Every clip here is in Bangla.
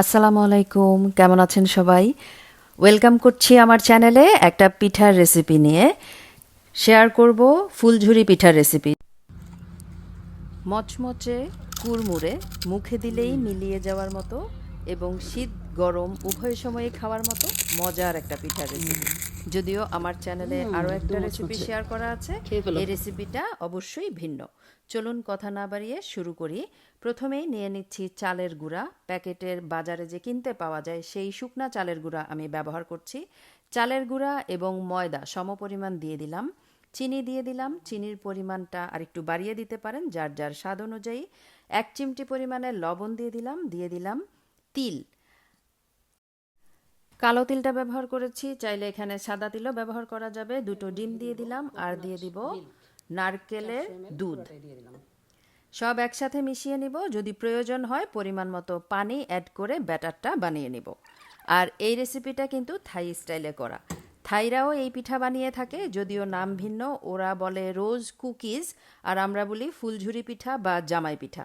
আসসালামু আলাইকুম, কেমন আছেন সবাই? ওয়েলকাম করছি আমার চ্যানেলে একটা পিঠার রেসিপি নিয়ে। শেয়ার করব ফুলঝুরি পিঠার রেসিপি মচমচে, কুড়মুড়ে, মুখে দিলেই মিলিয়ে যাওয়ার মতো এবং শীত গরম উভয় সময়ে খাওয়ার মতো মজার একটা পিঠা রেসিপি যদিও আমার চ্যানেলে আরও একটা রেসিপি শেয়ার করা আছে এই রেসিপিটা অবশ্যই ভিন্ন। চলুন কথা না বাড়িয়ে শুরু করি। প্রথমেই নিয়ে নিচ্ছি চালের গুঁড়া। প্যাকেটের বাজারে যে কিনতে পাওয়া যায় সেই শুকনা চালের গুঁড়া আমি ব্যবহার করছি। চালের গুঁড়া এবং ময়দা সমপরিমাণ দিয়ে দিলাম। চিনি দিয়ে দিলাম। চিনির পরিমাণটা আরেকটু বাড়িয়ে দিতে পারেন যার যার স্বাদ অনুযায়ী। এক চিমটি পরিমাণে লবণ দিয়ে দিলাম দিয়ে দিলাম তিল। কালো তিলটা ব্যবহার করেছি, চাইলে এখানে সাদা তিলও ব্যবহার করা যাবে। দুটো ডিম দিয়ে দিলাম, আর দিয়ে দিব নারকেলের দুধ। সব একসাথে মিশিয়ে নিব, যদি প্রয়োজন হয় পরিমাণ মতো পানি অ্যাড করে ব্যাটারটা বানিয়ে নিব। আর এই রেসিপিটা কিন্তু থাই স্টাইলে করা। থাইরাও এই পিঠা বানিয়ে থাকে, যদিও নাম ভিন্ন। ওরা বলে রোজ কুকিজ, আর আমরা বলি ফুলঝুরি পিঠা বা জামাই পিঠা।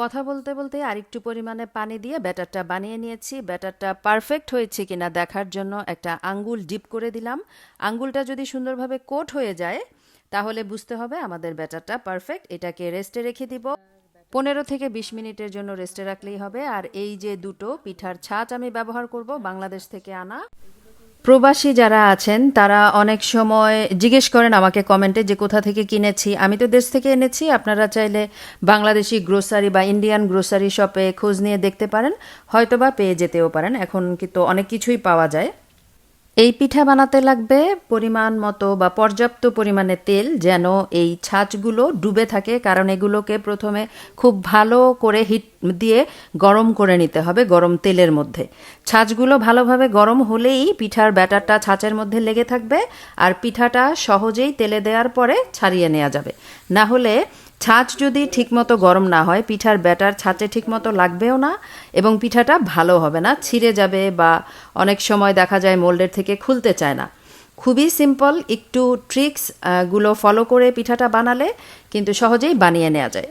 কথা বলতে বলতে আরেকটু পরিমাণে পানি দিয়ে ব্যাটারটা বানিয়ে নিয়েছি। ব্যাটারটা পারফেক্ট হয়েছে কিনা দেখার জন্য একটা আঙ্গুল ডিপ করে দিলাম। আঙ্গুলটা যদি সুন্দরভাবে কোট হয়ে যায়, তাহলে বুঝতে হবে আমাদের ব্যাটারটা পারফেক্ট। এটাকে রেস্টে রেখে দিব। পনেরো থেকে বিশ মিনিটের জন্য রেস্টে রাখলেই হবে। আর এই যে দুটো পিঠার ছাঁচ আমি ব্যবহার করব, বাংলাদেশ থেকে আনা। প্রবাসী যারা আছেন, তারা অনেক সময় জিজ্ঞেস করেন আমাকে কমেন্টে যে কোথা থেকে কিনেছি। আমি তো দেশ থেকে এনেছি, আপনারা চাইলে বাংলাদেশি গ্রোসারি বা ইন্ডিয়ান গ্রোসারি শপে খোঁজ নিয়ে দেখতে পারেন, হয়তোবা পেয়ে যেতেও পারেন। এখন কিন্তু অনেক কিছুই পাওয়া যায়। এই পিঠা বানাতে লাগবে পরিমাণ মতো বা পর্যাপ্ত পরিমাণে তেল যেন এই ছাঁচগুলো ডুবে থাকে, কারণ এগুলোকে প্রথমে খুব ভালো করে হিট দিয়ে গরম করে নিতে হবে গরম তেলের মধ্যে। ছাঁচগুলো ভালোভাবে গরম হলেই পিঠার ব্যাটারটা ছাঁচের মধ্যে লেগে থাকবে আর পিঠাটা সহজেই তেলে দেওয়ার পরে ছাড়িয়ে নেওয়া যাবে। না হলে ছাঁচ যদি ঠিকমতো গরম না হয়, পিঠার ব্যাটার ছাঁচে ঠিকমতো লাগবেও না এবং পিঠাটা ভালো হবে না, ছিঁড়ে যাবে বা অনেক সময় দেখা যায় মোল্ডের থেকে খুলতে চায় না। খুবই সিম্পল, একটু ট্রিক্সগুলো ফলো করে পিঠাটা বানালে কিন্তু সহজেই বানিয়ে নেওয়া যায়।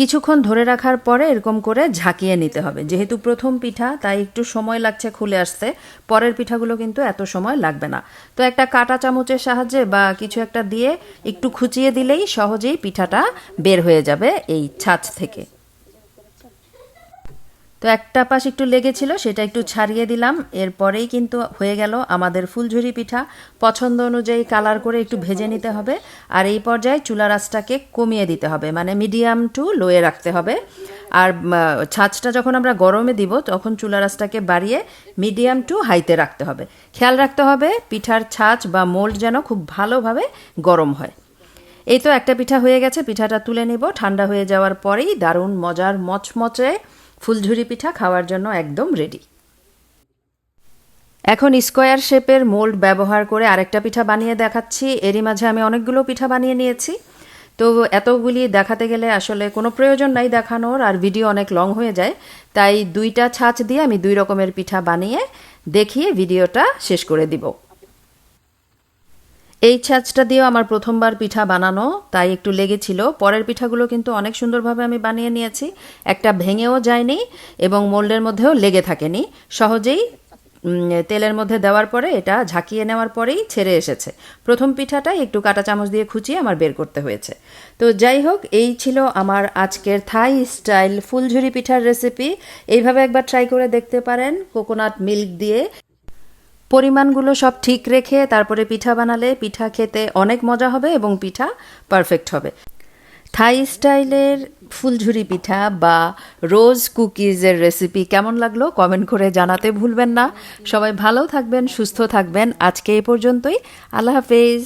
কিছুক্ষণ ধরে রাখার পরে এরকম করে ঝাঁকিয়ে নিতে হবে। যেহেতু প্রথম পিঠা, তাই একটু সময় লাগছে খুলে আসতে। পরের পিঠাগুলো কিন্তু এত সময় লাগবে না। তো একটা কাটা চামচের সাহায্যে বা কিছু একটা দিয়ে একটু খুচিয়ে দিলেই সহজেই পিঠাটা বের হয়ে যাবে এই ছাঁচ থেকে। তো একটা পাশ একটু লেগেছিল, সেটা একটু ছাড়িয়ে দিলাম। এরপরেই কিন্তু হয়ে গেল আমাদের ফুলঝুরি পিঠা। পছন্দ অনুযায়ী কালার করে একটু ভেজে নিতে হবে। আর এই পর্যায়ে চুলা রাসটাকে কমিয়ে দিতে হবে মানে মিডিয়াম টু লোয়ে রাখতে হবে। আর ছাঁচটা যখন আমরা গরমে দিব, তখন চুলা রাসটাকে বাড়িয়ে মিডিয়াম টু হাইতে রাখতে হবে। খেয়াল রাখতে হবে, পিঠার ছাঁচ বা মোল্ড যেন খুব ভালোভাবে গরম হয়। এই তো একটা পিঠা হয়ে গেছে, পিঠাটা তুলে নিব। ঠান্ডা হয়ে যাওয়ার পরেই দারুণ মজার মচমচে ফুলঝুরি পিঠা খাওয়ার জন্য একদম রেডি এখন স্কোয়ার শেপের মোল্ড ব্যবহার করে আরেকটা পিঠা বানিয়ে দেখাচ্ছি। এরই মাঝে আমি অনেকগুলো পিঠা বানিয়ে নিয়েছি। তো এতগুলি দেখাতে গেলে আসলে কোনো প্রয়োজন নাই দেখানোর, আর ভিডিও অনেক লং হয়ে যায়। তাই দুইটা ছাঁচ দিয়ে আমি দুই রকমের পিঠা বানিয়ে দেখিয়ে ভিডিওটা শেষ করে দিব। এই ছাঁচটা দিয়েও আমার প্রথমবার পিঠা বানানো, তাই একটু লেগেছিল। পরের পিঠাগুলো কিন্তু অনেক সুন্দরভাবে আমি বানিয়ে নিয়েছি। একটা ভেঙেও যায়নি এবং মোল্ডের মধ্যেও লেগে থাকেনি। সহজেই তেলের মধ্যে দেওয়ার পরে এটা ঝাঁকিয়ে নেওয়ার পরেই ছেড়ে এসেছে। প্রথম পিঠাটাই একটু কাটা চামচ দিয়ে খুঁচিয়ে আমার বের করতে হয়েছে। তো যাই হোক, এই ছিল আমার আজকের থাই স্টাইল ফুলঝুরি পিঠার রেসিপি। এইভাবে একবার ট্রাই করে দেখতে পারেন। কোকোনাট মিল্ক দিয়ে পরিমাণগুলো সব ঠিক রেখে তারপরে পিঠা বানালে পিঠা খেতে অনেক মজা হবে এবং পিঠা পারফেক্ট হবে। থাই স্টাইলের ফুলঝুরি পিঠা বা রোজ কুকিজের রেসিপি কেমন লাগল কমেন্ট করে জানাতে ভুলবেন না। সবাই ভালো থাকবেন, সুস্থ থাকবেন। আজকে এ পর্যন্তই। আল্লাহ হাফেজ।